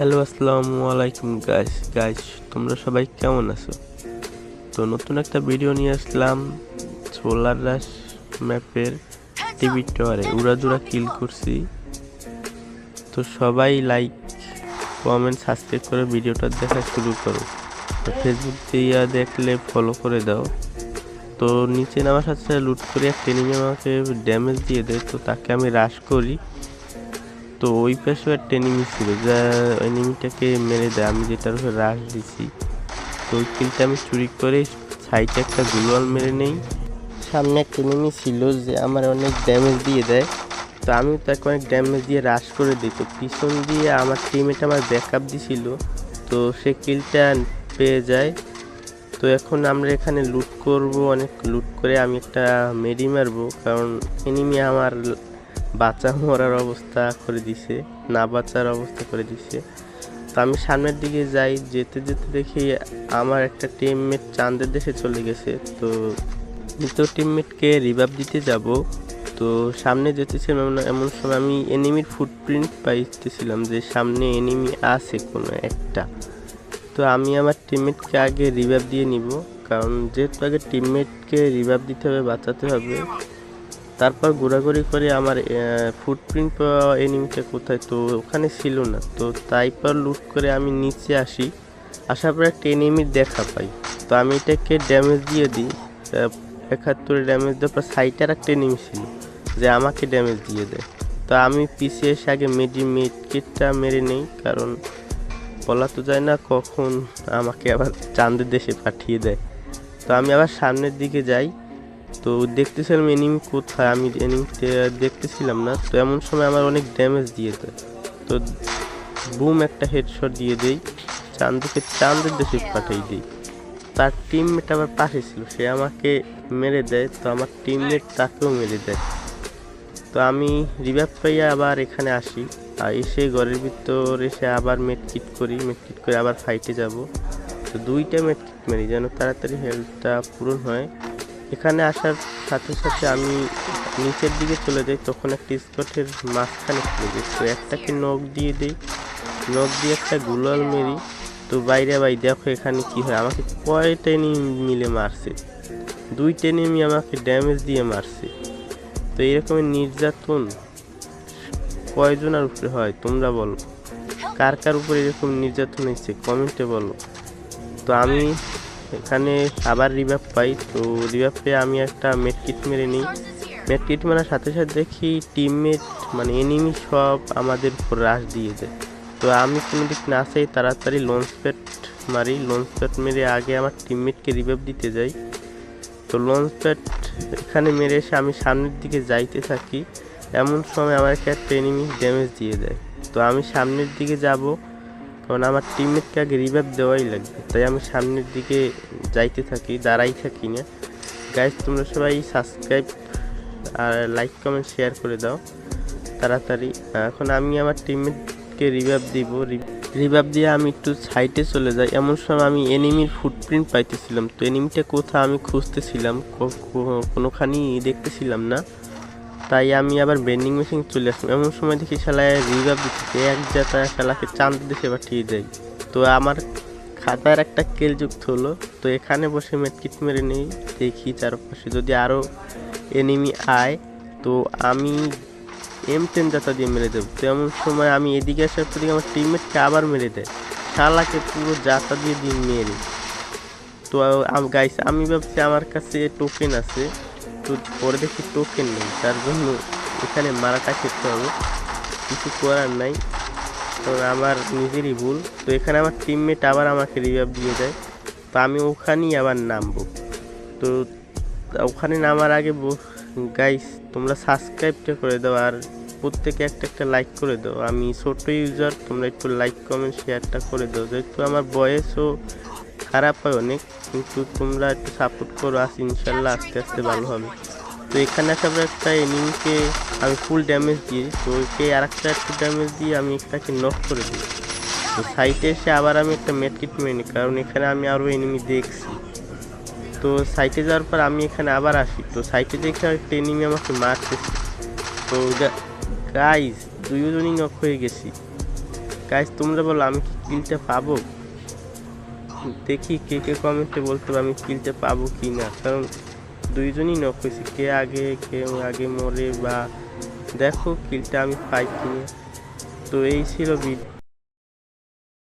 Hello আসসালামু আলাইকুম guys guys তোমরা সবাই কেমন আছো? তো নতুন একটা ভিডিও নিয়ে আসলাম সোলার রাশ ম্যাপের টিভি টাওয়ারে উড়াদুরা কিল করছি। তো সবাই লাইক কমেন্ট সাবস্ক্রাইব করে ভিডিওটা দেখা শুরু করো। ফেসবুক দিয়ে দেখলে ফলো করে দাও। তো নিচে নামার সাথে সাথে লুট করে একটা এনিমি আমাকে ড্যামেজ দিয়ে দেয়, তো তাকে আমি রাশ করি। তো ওই পাশেও একটা এনিমি ছিল, যা এনিমিটাকে মেরে দেয়। আমি যেটার উপরে রাশ দিছি। তো ওই কিলটা আমি চুরি করে সাইডে একটা গুলোয়াল মেরে নেই। সামনে একটা এনিমি ছিল যে আমার অনেক ড্যামেজ দিয়ে দেয়। তো আমি তাকে অনেক ড্যামেজ দিয়ে রাশ করে দিই। তো পিছন দিয়ে আমার টিমেট আমার ব্যাকআপ দিছিল। তো সে কিলটা পেয়ে যায়। তো এখন আমরা এখানে লুট করব, অনেক লুট করে আমি একটা মেডি মারবো। কারণ এনিমি আমার বাঁচা মরার অবস্থা করে দিছে, না বাঁচার অবস্থা করে দিছে। তো আমি সামনের দিকে যাই, যেতে যেতে দেখি আমার একটা টিমমেট চাঁদের দেশে চলে গেছে। তো দ্বিতীয় টিমমেটকে রিভাব দিতে যাব। তো সামনে যেতেছিলাম এমন- সময় আমি এনিমির ফুটপ্রিন্ট পাইতেছিলাম যে সামনে এনিমি আছে কোনো একটা। তো আমি আমার টিমমেটকে আগে রিভাইভ দিয়ে নিব, কারণ যেহেতু আগে টিমমেটকে রিভাইভ দিতে হবে, বাঁচাতে হবে তারপর ঘোরাঘুরি করে আমার ফুটপ্রিন্ট এনিমিটা কোথায়? তো ওখানে ছিল না। তো তাই পর লুট করে আমি নিচে আসি। আসার পর একটা এনিমির দেখা পাই। তো আমি এটাকে ড্যামেজ দিয়ে দিই। একাত্তরে ড্যামেজ দেওয়ার পর সাইটার একটা এনিমি ছিল যে আমাকে ড্যামেজ দিয়ে দেয়। তো আমি পিছিয়ে এসে আগে মেডি মেডকিটটা মেরে নেই, কারণ বলা তো যায় না কখন আমাকে আবার চাঁদের দেশে পাঠিয়ে দেয়। তো আমি আবার সামনের দিকে যাই। তো দেখতেছিলাম এনিমি কোথায়, আমি এনিমিতে দেখতেছিলাম না। তো এমন সময় আমার অনেক ড্যামেজ দিয়ে দেয় তো বুম একটা হেডশট দিয়ে দেই। চাঁদকে চাঁদের দেশে পাঠিয়ে দিই। তার টিমমেট আমার পাশে ছিল, সে আমাকে মেরে দেয়। তো আমার টিমমেট তাকেও মেরে দেয়। তো আমি রিভাইভ পাইয়া আবার এখানে আসি। আর এসে ঘরের ভিতর এসে আবার মেটকিট করি। মেটকিট করে আবার ফাইটে যাব। তো দুইটা মেটকিট মেরি, যেন তাড়াতাড়ি হেলথটা পূরণ হয়। এখানে আসার সাথে সাথে আমি নিচের দিকে চলে যাই, তখন একটা স্পটের মাঝখানে চলে যাই। তো একটাকে নখ দিয়ে দিই, নখ দিয়ে একটা গুলাল মেরি। তো বাইরে ভাই, দেখো এখানে কি হয়, আমাকে কয় এনিমি মিলে মারছে? দুইটা এনিমি আমাকে ড্যামেজ দিয়ে মারছে। তো এরকমের নির্যাতন কয়জনের উপরে হয়, তোমরা বলো। কার কার উপরে এরকম নির্যাতন হয়েছে কমেন্টে বলো। তো আমি এখানে আবার রিভাব পাই, তো রিভাব পেয়ে আমি একটা মেটকিট মেরে নিই। মেটকিট মারার সাথে সাথে দেখি টিমমেট মানে এনিমি সব আমাদের উপর রাশ দিয়ে দেয়। তো আমি কোনো দিক না চাই তাড়াতাড়ি লঞ্চ প্যাড মারি। লঞ্চ প্যাড মেরে আগে আমার টিমমেটকে রিভাইভ দিতে যাই। তো লঞ্চ প্যাড এখানে মেরে এসে আমি সামনের দিকে যাইতে থাকি। এমন সময় আমার একটা এনিমি ড্যামেজ দিয়ে দেয়। তো আমি সামনের দিকে যাব। কারণ আমার টিমমেটকে আগে রিভাইভ দেওয়াই লাগবে। তাই আমি সামনের দিকে যাইতে থাকি, দাঁড়াই থাকি না। গাইজ তোমরা সবাই সাবস্ক্রাইব আর লাইক কমেন্ট শেয়ার করে দাও তাড়াতাড়ি। এখন আমি আমার টিমমেটকে রিভাইভ দিব। রিভাইভ দিয়ে আমি একটু সাইডে চলে যাই। এমন সময় আমি এনিমির ফুটপ্রিন্ট পাইতেছিলাম। তো এনিমিটা কোথাও আমি খুঁজতেছিলাম। কোনোখানি দেখতেছিলাম না। তাই আমি আবার বেন্ডিং মেশিন চলে আসলাম। এমন সময় দেখি শালায় রিভাইভ দিচ্ছে এক জাতা শালাকে চাঁদ দেশে পাঠিয়ে দেয়। তো আমার খাতার একটা কেল যুক্ত হলো। তো এখানে বসে মেটকিট মেরে নেই। দেখি চারপাশে যদি আরও এনিমি আয়, তো আমি এম টেন জাতা দিয়ে মেরে দেবো। তো এমন সময় আমি এদিকে আসার পর আমার টিমমেটকে আবার মেরে দেয়। শালাকে পুরো জাতা দিয়ে দিয়ে মেরে তো গাইস আমি ভাবছি আমার কাছে টোকেন আছে। তো পরে দেখি টোকেন নেই, তার জন্য এখানে মারাটা খেতে হবে। কিছু করার নাই তো আমার নিজেরই ভুল। তো এখানে আমার টিমমেট আবার আমাকে রিভাইভ দিয়ে দেয়। তো আমি ওখানেই আবার নামবো। তো ওখানে নামার আগে গাইস তোমরা সাবস্ক্রাইবটা করে দাও আর প্রত্যেকে একটা একটা লাইক করে দাও। আমি ছোট ইউজার তোমরা একটু লাইক কমেন্ট শেয়ারটা করে দাও। যেহেতু আমার বয়সও খারাপ হয় অনেক, কিন্তু তোমরা একটু সাপোর্ট করো আস ইনশাল্লাহ আস্তে আস্তে ভালো হবে। তো এখানে আসার একটা এনিমিকে আমি ফুল ড্যামেজ দিই তো ওকে আর একটা একটু ড্যামেজ দিয়ে আমি একটাকে নক করে দিই। তো সাইটে এসে আবার আমি একটা মেটকিট মেরে নিই, কারণ এখানে আমি আরও এনিমি দেখছি। তো সাইটে যাওয়ার পর আমি এখানে আবার আসি। তো সাইটে দেখে একটা এনিমি আমাকে মারতেছে। তো গাইজ দুজনই নক হয়ে গেছি। গাইস তোমরা বলো, আমি কি কিলটা পাবো? দেখি কে কে কমেন্টে বলতে আমি কিলটা পাবো কি না কারণ দুইজনই নক হয়েছে কে আগে কে আগে মরে বা দেখো কিলটা আমি পাই কিনা। তো এই ছিল ভিডিও।